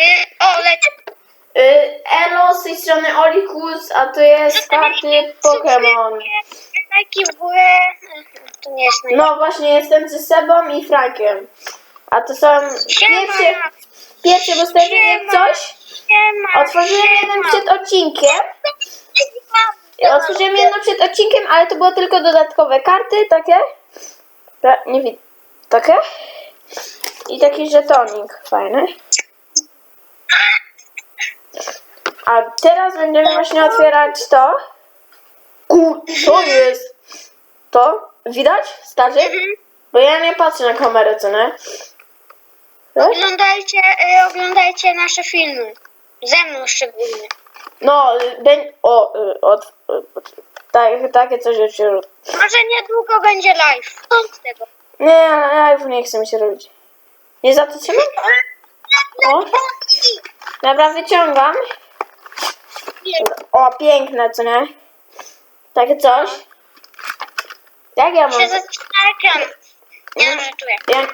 Y, o. Y, Elo z tej strony Olikus, a to jest karty Pokémon. Lajki w górę. To nie jest najlepsze. No właśnie, jestem ze Sebą i Frankiem. A to są pierwsze, pierwsze jak coś. Siema, Otworzyłem jeden przed odcinkiem. Ja Otworzyłem jedno przed odcinkiem, ale to było tylko dodatkowe karty, takie. Ta- Nie widzę. Takie. I taki żetonik fajny. A teraz będziemy właśnie otwierać to. Kur, co jest? To? Widać? Starzy? Mhm. Bo ja nie patrzę na kamerę, co nie? Tak? Oglądajcie, y, oglądajcie nasze filmy. Ze mną szczególnie. No, ben, o, y, od, y, od, tak, takie coś już. Może niedługo będzie live. Z tego. Nie, już nie chcę mi się robić. Nie za to trzymam? O. Dobra, wyciągam. O, piękne, co nie? Takie coś. Jak ja mam? Zaczyna ekran. Nie no, żartuję. Ja,